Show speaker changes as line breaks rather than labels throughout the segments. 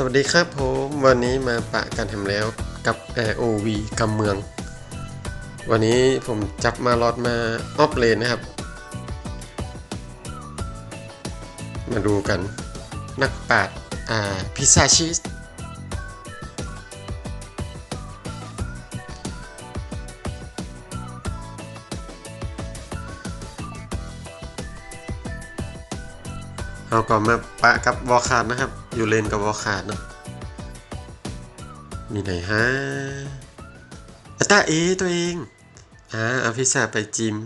สวัสดีครับผมวันนี้มาปะกันทำแล้วกับ ROV กำเมือง วันนี้ผมจับมาลอดมาออฟเลนนะครับ มาดูกัน นักปาดอ่าพิซซ่าชีสเราก็มาปะกับวอคาร์นะครับ อยู่เลนกับวอลคาร์ดเนาะมีไหนฮะอัตตาเอตัวเอง อ่าเอาพิซซ่าไปจิม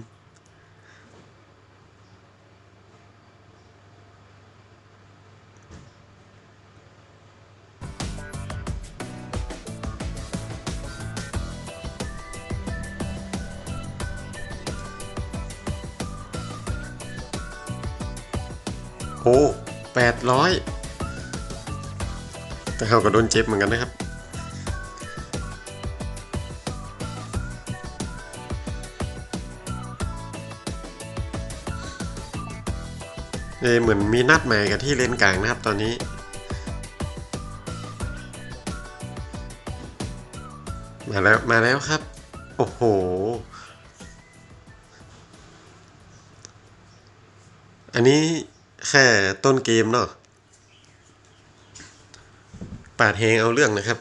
โอ้แปดร้อย แต่เขาก็โดนเจ็บเหมือนกันนะครับ เอเหมือนมีนัดใหม่กับที่เลนกลางนะครับตอนนี้มาแล้วมาแล้วครับ โอ้โห อันนี้แค่ต้นเกมเนาะ ปาดเฮงเอาเรื่องนะครับ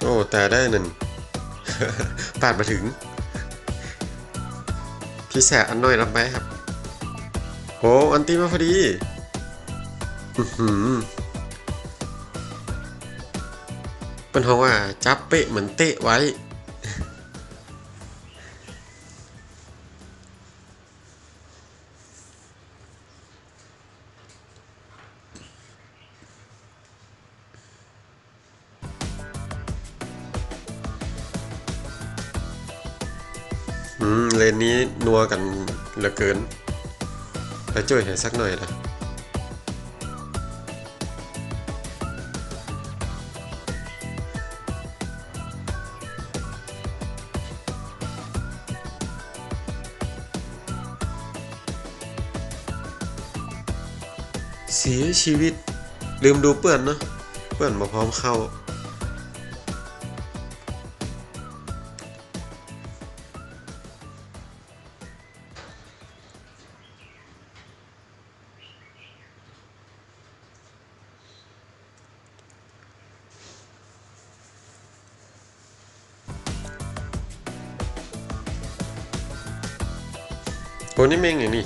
โอ้แต่ได้หนึ่งปาดมาถึง พี่แสอันน้อยรับไหมครับ โอ้อันตีมาพอดี อือหือ เป็นเพราะว่าจับเป๊ะเหมือนเตะไว้ เลนนี้นัวกันเหลือเกิน ไปช่วยให้สักหน่อยนะ ชีวิต ลืมดูเปื่อนเนาะเปื่อนมาพร้อมเข้าโอ้นี่เม่งอย่างนี้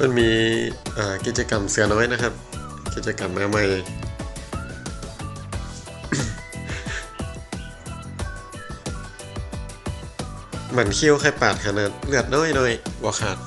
มันมีกิจกรรมเสือน้อยนะครับ กิจกรรมมาใหม่มันเคี้ยวแค่ปาดขนาดเลือดน้อยหน่อยว่าขาด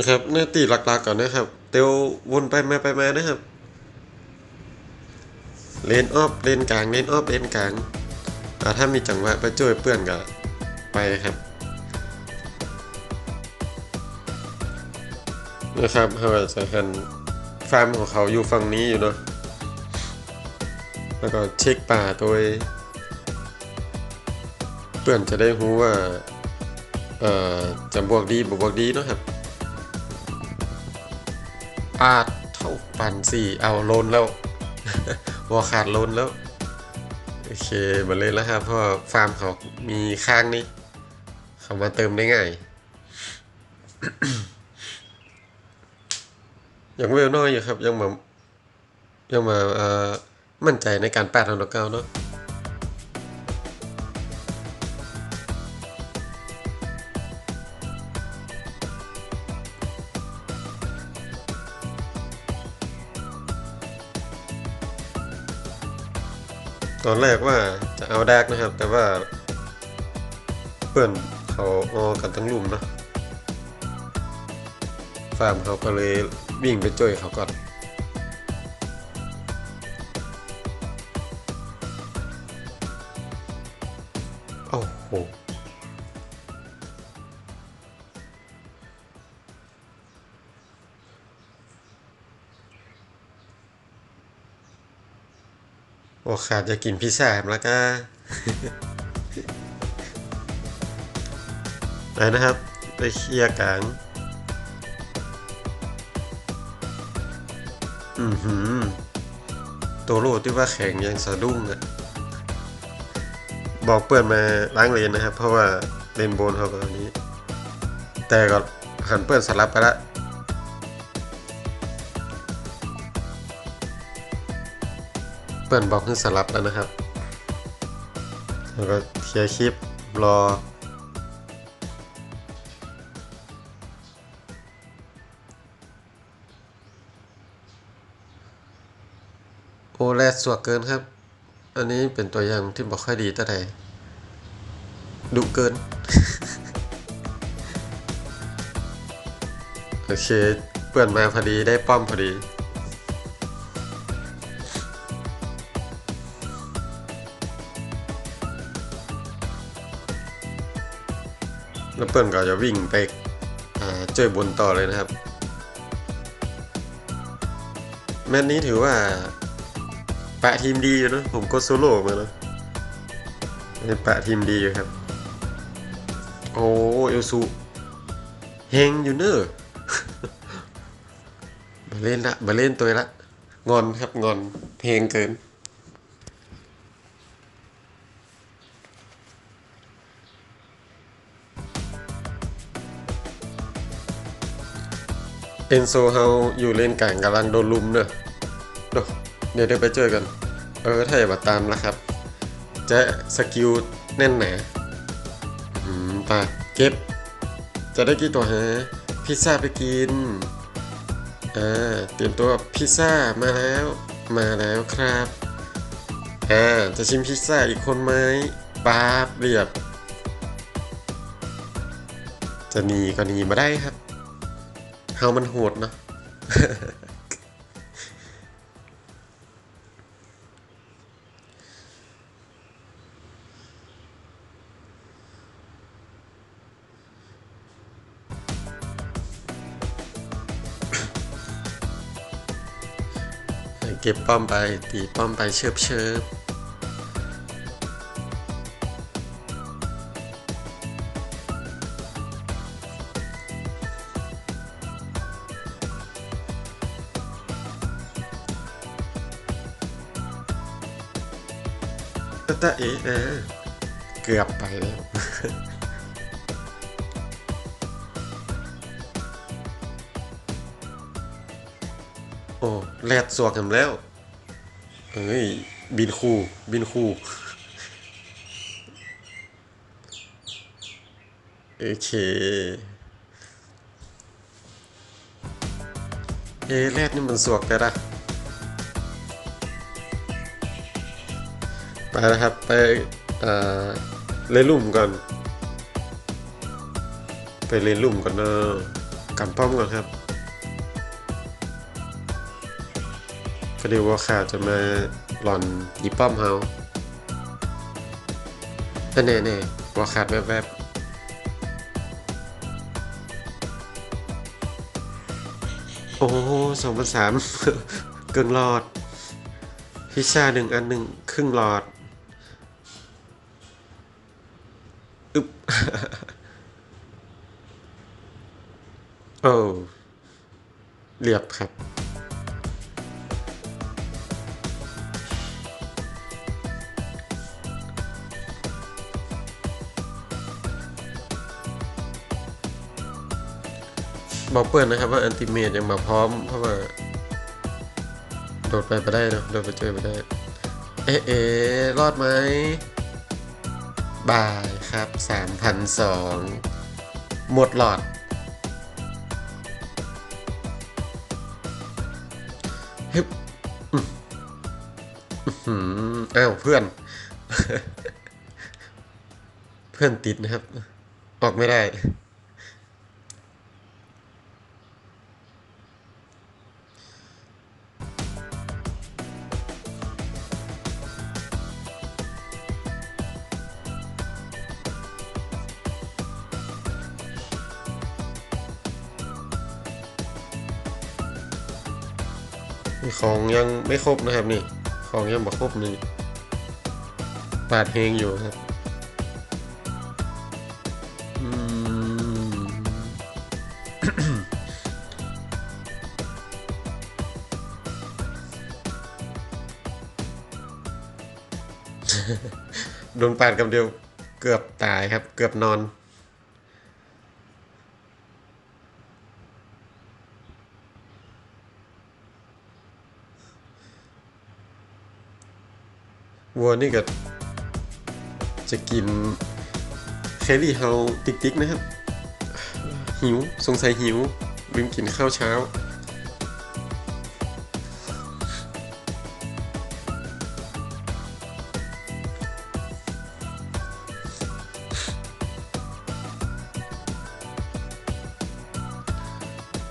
นะครับเนื้อตีหลักๆก่อนนะครับ เตียววนไปมาไปมานะครับ เลนออฟเลนกลางเลนออฟเลนกลางอ่าถ้ามีจังหวะไปช่วยเพื่อนก็ไปครับนะครับเขาจะหันฟาร์มของเขาอยู่ฝั่งนี้อยู่เนาะแล้วก็เช็คป่าโดยเพื่อนจะได้รู้ว่าเอ่อจะบวกดีบวกดีเนาะครับ ปาดเท่าปันสี่เอาโลนแล้ววอขาดโลนแล้ว โอเคมาเลยแล้วครับ เพราะฟาร์มเขามีข้างนี้ เขามาเติมได้ง่ายยังเวลน้อยอยู่ครับ ยังมายังมาเอ่อมั่นใจในการแปดของดอกเก้าเนาะ ตอนแรกว่าจะเอาแดกนะครับ แต่ว่า เพื่อนเขาออกันทั้งลุ่มนะฟาร์มเขาก็เลยวิ่งไปจ่วยเขาก่อน โอ้ขาดจะกินพิซซ่าแล้วก็ไปนะครับ ไปเคลียร์กลางอือหือตัวโลดที่ว่าแข็งยังสะดุ้งอะบอกเพื่อนมาล้างเลนนะครับ เพราะว่าเลนโบนเขาก็อันนี้ แต่ก็หันเพื่อนสลับไปละ เปิดบล็อกให้สลับแล้วนะครับ แล้วก็เคลียร์คลิปรอ โอแรดสวกเกินครับ อันนี้เป็นตัวอย่างที่บอกค่อยดีแต่ใดดุเกิน โอเค เปื่อนมาพอดีได้ป้อมพอดี แล้วเปิ้ลก็จะวิ่งไปอ่าเจอบนต่อเลยนะครับ แมตช์นี้ถือว่า ปะทีมดีอยู่นะ ผมก็โซโล่มาแล้วเป็นปะทีมดีอยู่ครับ โอ้เอลซูเฮงอยู่เนอะมาเล่นละมาเล่นตัวละ งอนครับงอนเพลงเกิน เอนโซเฮาอยู่เลนกลางกำลังโดนลุมเนอะเดี๋ยวเดี๋ยวได้ไปเจอกัน เออถ้าอย่ามาตามนะครับ จะสกิลแน่นหนาอืมปเก็บ จะได้กี่ตัวฮะ พิซซ่าไปกิน อ่า เตรียมตัวพิซซ่ามาแล้ว มาแล้วครับ อ่า จะชิมพิซซ่าอีกคนไหมปาบเรียบ จะหนีก็หนีมาได้ครับ เฮามันโหดเนาะเก็บป้อมไปตีป้อมไปเชิบเชิบ ตะเอเออ เกือบไปแล้ว โอ้แลดสวกกันแล้ว เฮ้ย บินคู่ บินคู่ โอเคเอแรดนี่มันสวกแต่ละ ไปนะครับ ไปเล่นลุ่มก่อน ไปเล่นลุ่มก่อนนะกำป้อมก่อนครับก็เดี๋ยวว่าข่าจะมาหล่อนยิบป้อมเฮาแต่แน่แน่ว่าขาดแวบๆโอ้สองพันสามเกินหลอด พิซซ่าหนึ่งอันหนึ่งครึ่งหลอด อึ๊บโอ้เรียบครับบอกเพื่อนนะครับว่าอันติเมตยังมาพร้อม เพราะว่า โดดไปไปได้นะโดดไปเจอไปได้ เอเอ๊ะรอดไหม บายครับสามพันสองหมดหลอด ฮึบอ้าวเพื่อน เพื่อนติดนะครับ ออกไม่ได้ ของยังไม่ครบนะครับนี่ ของยังบ่ครบนี่ปาดเพลงอยู่ครับโดนปาดกับเดียวเกือบตายครับ เกือบนอน วัวนี่ก็จะกินแครี่เฮาติ๊กๆนะครับ หิวสงสัยหิวลืมกินข้าวเช้า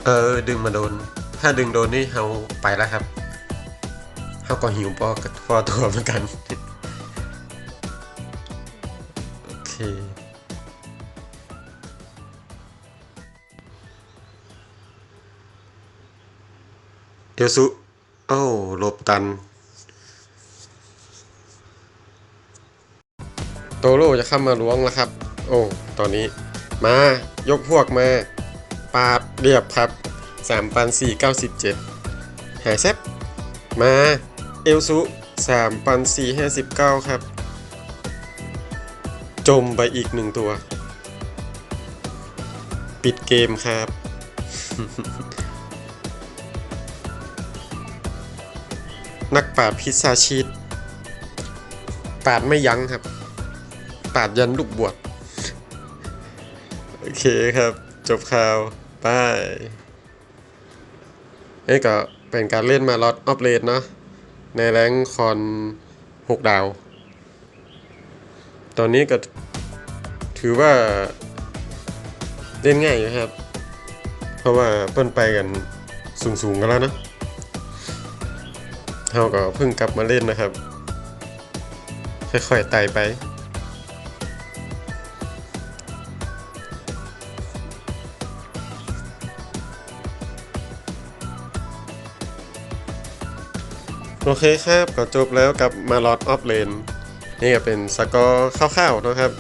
เออดึงมาโดน ถ้าดึงโดนนี่เฮาไปแล้วครับ ก็หิวพอพอตัวเหมือนกัน โอเคเอลซุเอ้าหลบตัน โตโร่จะเข้ามาล้วงแล้วครับ โอ้ ตอนนี้ มายกพวกมา ปาดเรียบครับ3ปัน4 9 7หายแซบมา เอลซุ3ปัน4 59 ครับ จมไปอีกหนึ่งตัว ปิดเกมครับ นักปาดพิซซาชีตปาดไม่ยั้งครับ ปาดยันลูกบวชโอเคครับ จบข่าวบายนี่ก็เป็นการเล่นมาลอตออฟเลนเนาะ ในแรงคอน 6 ดาว ตอนนี้ก็ถือว่าเล่นง่ายอยู่ครับ เพราะว่าเปิ้นไปกันสูงๆกันแล้วนะเราก็เพิ่งกลับมาเล่นนะครับ ค่อยๆไต่ไป โอเคครับก็จบแล้วกับมาลอดออฟเลนนี่ก็เป็นสกอร์คร่าวๆนะครับ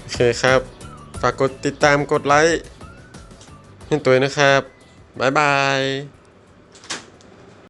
โอเคครับ ฝากกดติดตามกดไลค์ให้ตัวนะครับ บ๊ายบาย